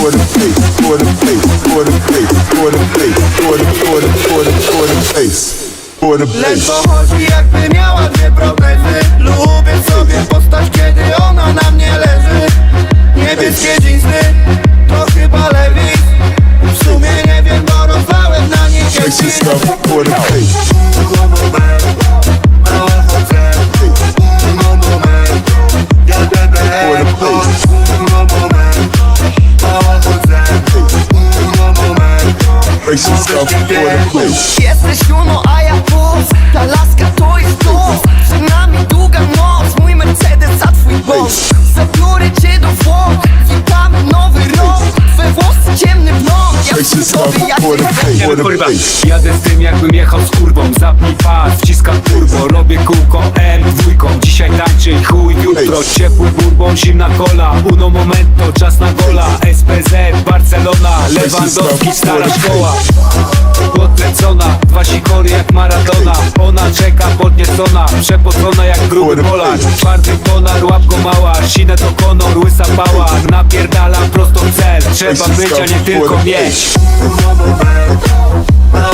for for the. Lecz pochodzi jakby miała dwie protezy Lubię sobie postać, kiedy ona na mnie leży. Niebieskie dżinsy, to chyba W sumie nie wiem, dorosłałem na niej পরিবার Jadę z tym jakbym jechał z kurbą Zapnij pas, wciskam turbo. Robię kółko M dwójką. Dzisiaj tańczy chuj jutro Ciepły burbą, zimna kola. Uno momento, czas na gola. SPZ, Barcelona Lewandowski, stara szkoła. Podlecona, dwa sikory jak Maradona. Ona czeka podniecona Przepocona jak gruby Polak. Twardy ponad, łapko mała Sine to konor, łysa pała. Napierdala prosto cel Trzeba być, a nie tylko mieć.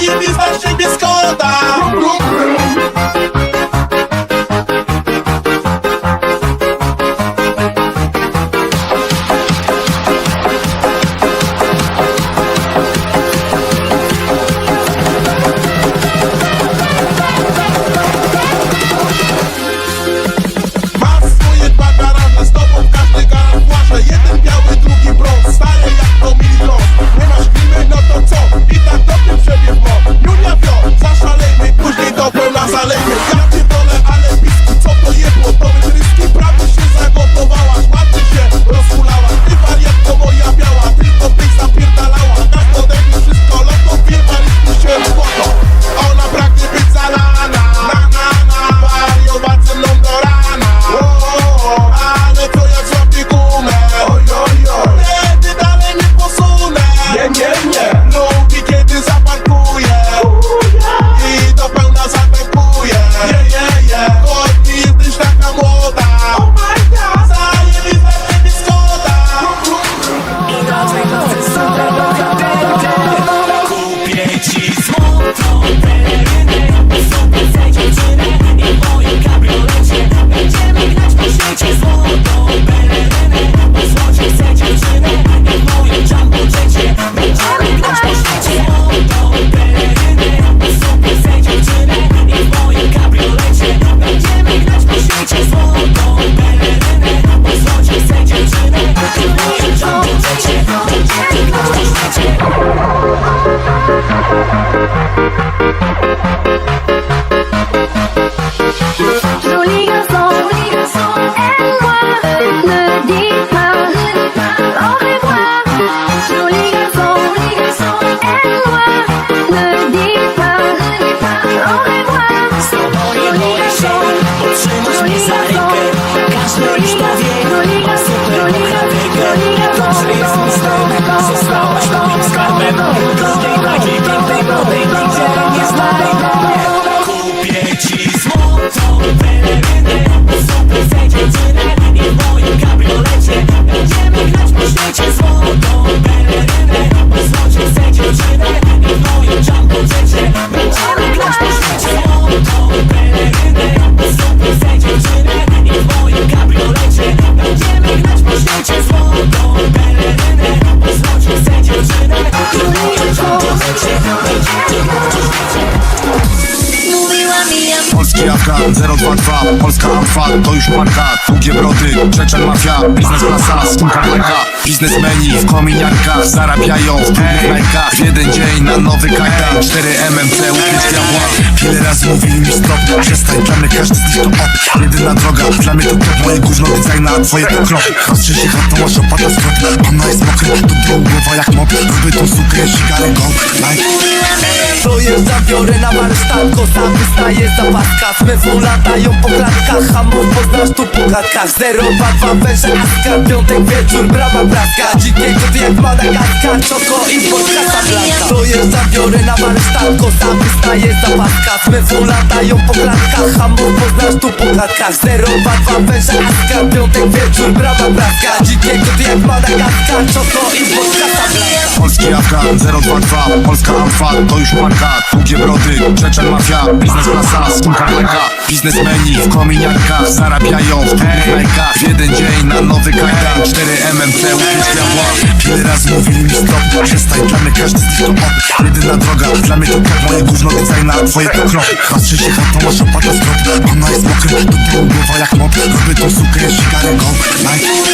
Aí me faz de biscota Marka Długie brody, Czeczen mafia Biznes klasa, spółka mleka Biznesmeni w kominiarkach Zarabiają w brudnych W jeden dzień na nowy kajdan 4 MMC, ukryć diabła. Wiele razy mówili mi stop Przestań, dla mnie każdy z nich to op. Jedyna droga, dla mnie to top Moje gówno designa, twoje to krok. Rozstrzel się chatą, aż opata skrop Ona jest mokra, to dół, głowa jak mop Robię tą sukę, sigary go Like. To jest zabiorę na warsztat Kosa wystaje za paska Smefu latają po klatkach Hamów poznasz tu po klatkach Zero, dwa, dwa, węże, aska Piątek wieczór, brawa, braska Dzikiego ty jak Madagaskar Czoko i vodka Casablanca To jest zabiorę na warsztat Kosa wystaje za paska Smefu latają po klatkach Hamów poznasz tu po klatkach Zero, dwa, dwa, węże, aska Piątek wieczór, brawa, braska Dzikiego ty jak Madagaskar Czoko i vodka Casablanca Polski Afgan 022 Polska Alfa to już marka. Długie brody, Czeczen mafia Biznes klasa, mleka Biznesmeni w kominiarkach Zarabiają w brudnych rękach W jeden dzień na nowy kajdan 4 MMC, ukryć diabła Wiele razy mówili mi stop Przestań, dla mnie każdy z nich to op. Jedyna droga, dla mnie to top Moje gówno designa, twoje to krok Rozstrzel się chatą, aż opata skrop Ona jest mokra, to dół, głowa jak mop. Robię tą sukę, sigary go. Like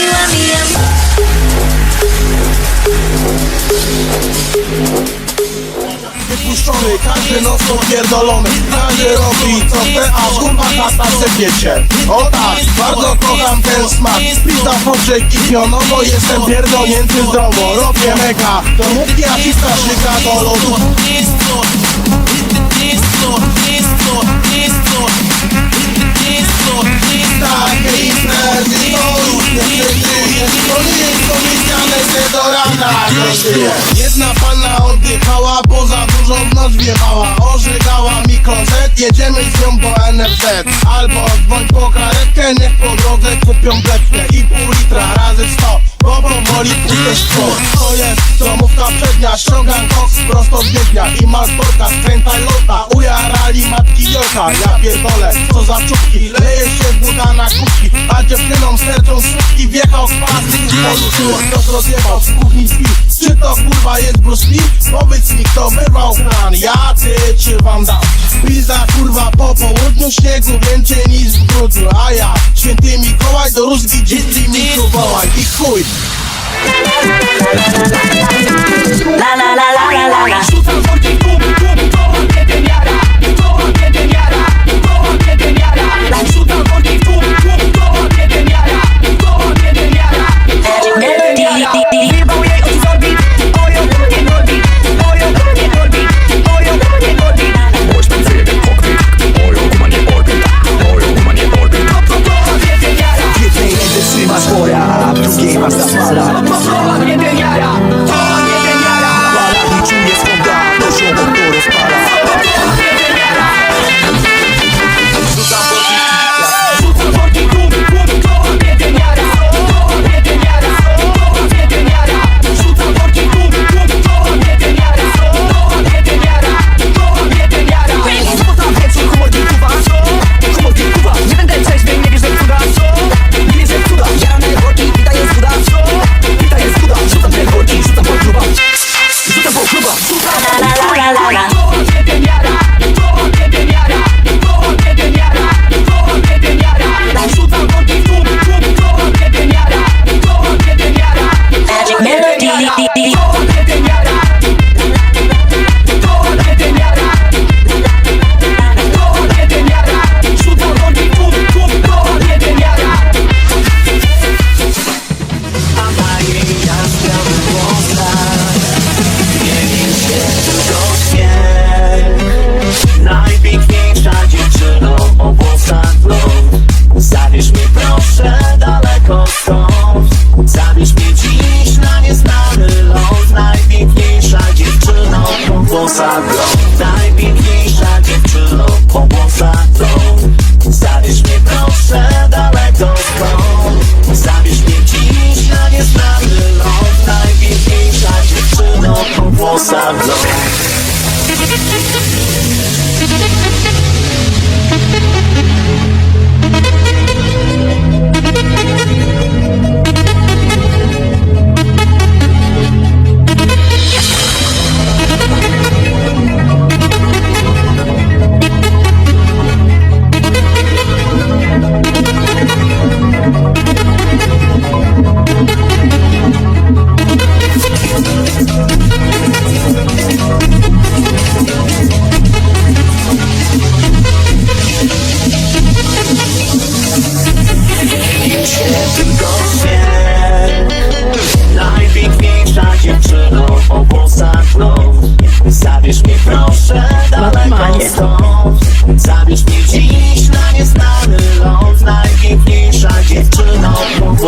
Wypuszczony, każdy nocno pierdolony Każdy robi co chce, a kurwa chata se wiecie. O tak, bardzo kocham ten smak. Pizza, poprzek i piono, bo jestem pierdolnięty zdrowo. Robię mega, to mówki artysta szyka do lodu. Takie imprezy to już nie przeżyje To nie jest do rana Jedna panna odjechała, bo za dużo w nos wjechała Ożygała mi klozet, jedziemy z nią po NFZ Albo dzwoń po karetkę, niech po drodze kupią blepkę I pół litra razy sto bo powoli pójdę sport. To jest domówka przednia, ściągam koks prosto z biegnia I ma sporka, skręta lota Ujarali matki Jolka, ja pierdolę Co za czubki, leje się buda na kubki. A dziewczynom serczą słupki Wjechał poruszyło Kto rozjebał z kuchni śpi Czy to kurwa jest Bruce Lee? Powiedz mi kto wyrwał kran. Ja, ty, czy wam dam Pizza kurwa po południu Śniegu więcej niż w grudniu. A ja, święty Mikołaj Do rózgi dzieci mi tu wołaj. I chuj. La la la la la la Rzucam worki w tłum, tłum, to mnie wymiara To mnie wymiara, to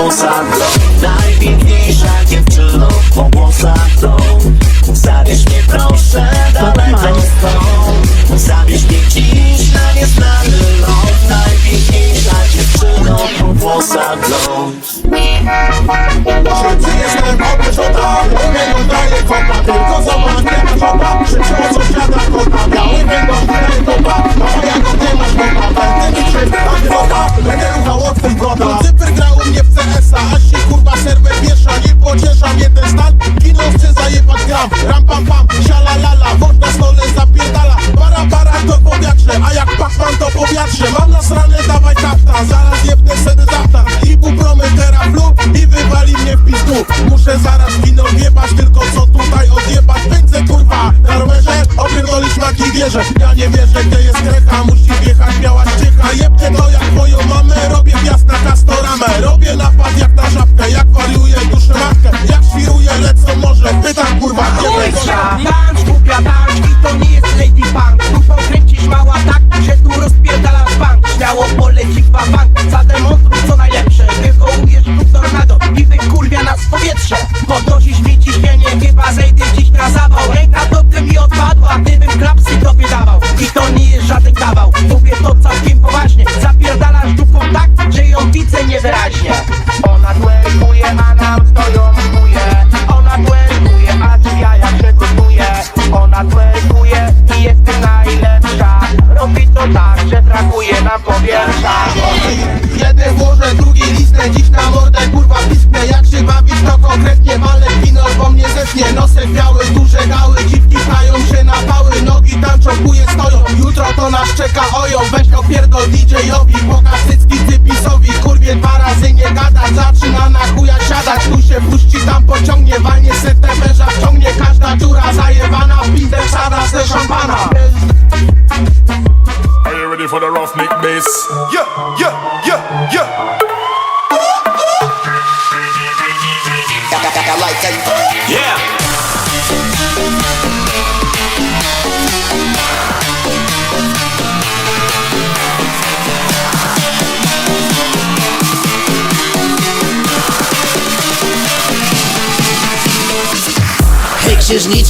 włosach. Najpiękniejsza dziewczyno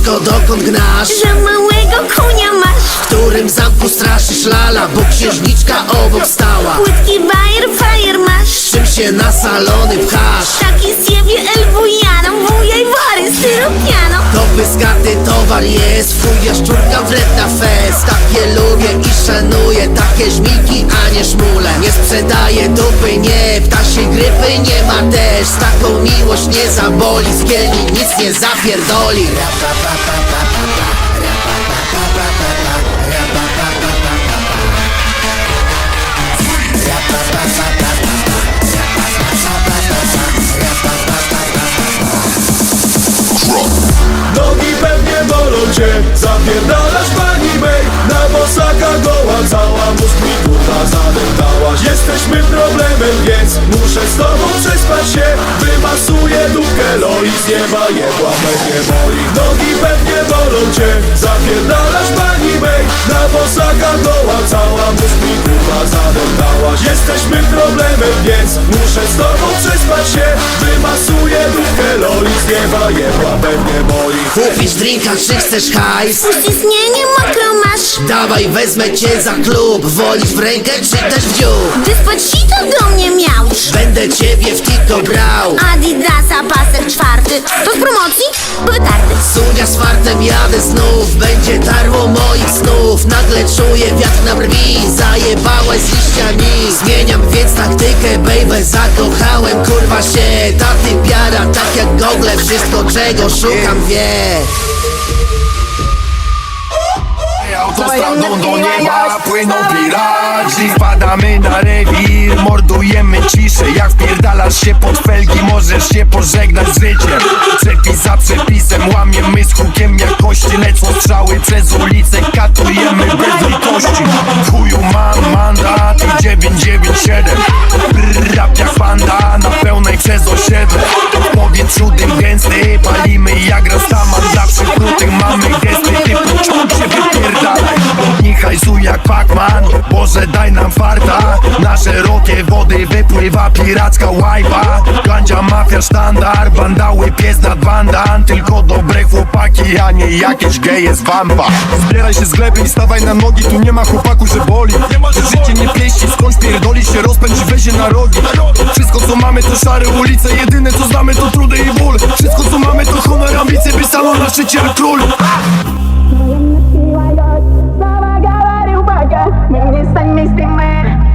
księżniczko, dokąd gnasz? Że małego konia masz W którym zamku straszysz lala Bo księżniczka obok stała Płytki bajer, fajer masz Czym się na salony pchasz? Taki z siebie elbujaną Wujaj wary, styropianą To pyskaty towar jest Fuj jaszczurka wredna fest. Takie lubię i szanuję Takie żmiki, a nie szmule. Nie sprzedaję dupy, nie Ptasiej grypy nie ma też. Z taką miłość nie zaboli Z kielni nic nie zapierdoli cię. Zapierdalasz pani mej Na bosaka goła Cała mózg mi kurwa zadeptałaś Jesteśmy problemem, więc Muszę z tobą przespać się. Wymasuję dupkę Loli z nieba jebła pewnie boli. Nogi pewnie bolą cię. Zapierdalasz pani mej Na bosaka goła Cała mózg mi zadeptałaś Jesteśmy problemem, więc Muszę z tobą przespać się. Wymasuję dupkę Loli z nieba jebła pewnie boli. Kupisz drinka, czy chcesz hajs? Uściśnienie mokro masz. Dawaj, wezmę cię za klub. Wolisz w rękę, czy też w dziób? Wyspać sito do mnie miałż Będę ciebie w tiko brał. Adidasa pasek czwarty. To z promocji? Wytarty Sunia z fartem jadę znów. Będzie tarło moich Nagle czuję wiatr na brwi Zajebałaś z liściami. Zmieniam więc taktykę, baby Zakochałem kurwa się. Ta typiara, tak jak gogle Wszystko czego szukam wie Estradą do nieba płyną piraci. Wpadamy na rewir, mordujemy ciszę. Jak wpierdalasz się pod felgi, możesz się pożegnać z życiem. Przepis za przepisem, łamiemy z hukiem Jak kości. Lecą strzały przez ulicę Katujemy bez litości. Chuju mam mandat i 997 Rap jak panda, na pełnej przez osiedle. W powietrzu dym gęsty, palimy jak Boże daj nam farta. Na szerokie wody wypływa piracka łajba. Gandzia, mafia, sztandar, bandały, pies nad bandan. Tylko dobre chłopaki, a nie jakieś geje z wampa Zbieraj się z gleby i stawaj na nogi, tu nie ma chłopaku, że boli. Życie nie pieści, skądś pierdoli się, rozpędź, weź na rogi. Wszystko co mamy to szare ulice, jedyne co znamy to trudy i ból. Wszystko co mamy to honor, ambicje, by stanął na szczycie król. мы не совместимы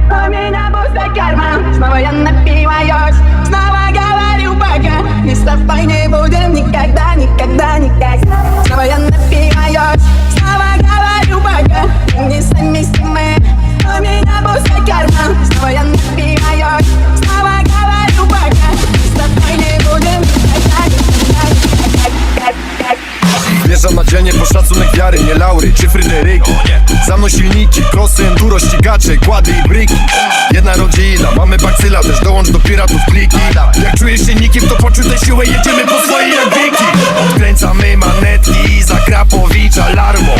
У меня пустой карман, снова я напиваюсь Снова говорю пока, мы с тобой не будем никогда, никогда, никогда Снова я напиваюсь, снова говорю пока, мы не совместимы У меня пустой карман, снова я напиваюсь Снова говорю пока, мы с тобой не будем никогда, никогда, никогда, никогда Wjeżdżam na dzielnie po szacunek wiary, nie laury czy Fryderyki Mną silniki, krosy, enduro, ścigacze, kłady i bryki. Jedna rodzina, mamy bakcyla, też dołącz do piratów kliki Jak czujesz się nikim, to poczuj tę siłę, jedziemy po swoje jak wiki Odkręcamy manetki, za Krapowicza larmą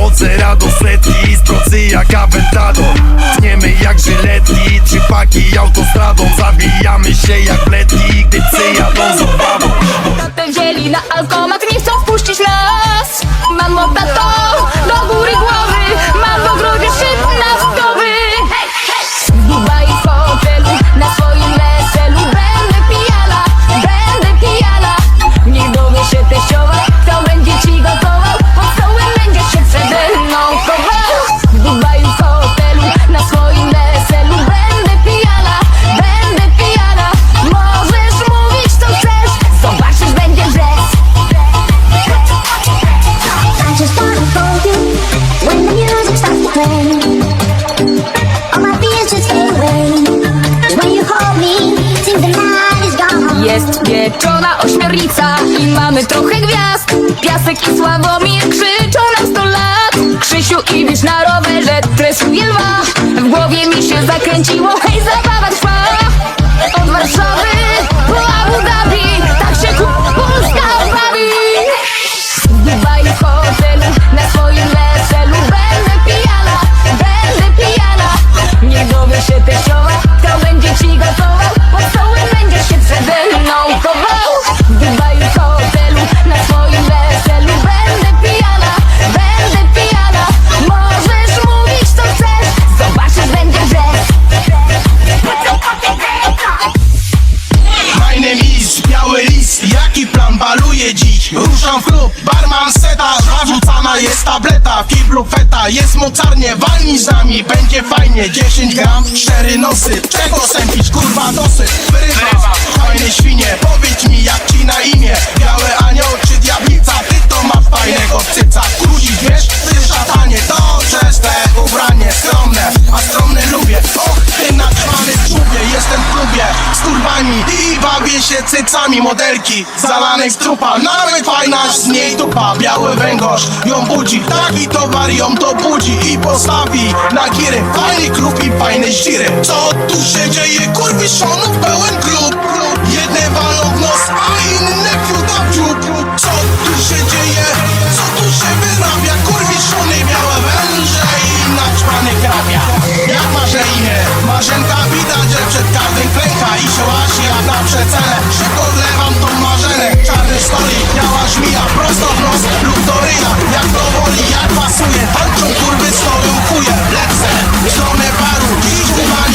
Od zera do setki, z procy jak Aventador Tniemy jak żyletki, trzy paki autostradą. Zabijamy się jak bledki, gdy psy jadą z obawą. Wzięli na alkomat, nie chcą wpuścić nas. Mam tato Jest pieczona ośmiornica i mamy trochę gwiazd. Piasek i Sławomir krzyczą nam sto lat. Krzysiu i wiesz na rowerze tresuje lwa. W głowie mi się zakręciło, hej zabawa trwa. Od Warszawy po Abu Dhabi mocarnie, walnij z nami Będzie fajnie, 10 gram, cztery nosy Czego sępić, kurwa dosyć. Wyrywam, fajne świnie Powiedz mi jak ci na imię. Biały anioł czy diablica Ty to masz fajnego cyca Kuzi wiesz, ty szatanie Dobrze, te ubranie. Skromne A skromne lubię. Och, ty natrzymany w klubie Jestem w klubie z turbami I bawię się cycami modelki Zalanej trupa. Nawet fajna z niej dupa Biały węgorz ją budzi. Taki towar ją to budzi I postawi na giry. Fajny klub i fajne ściry Co tu się dzieje? Kurwiszonów pełen klub Jedne walą w nos A inne I się łasi, a na przecele Szybko wlewam tą marzenę Czarny stolik, biała żmija Prosto w nos lub do ryja. Jak to woli, jak pasuje Tańczą kurwy, stoją chuje. Lecę w baru Dziś chyba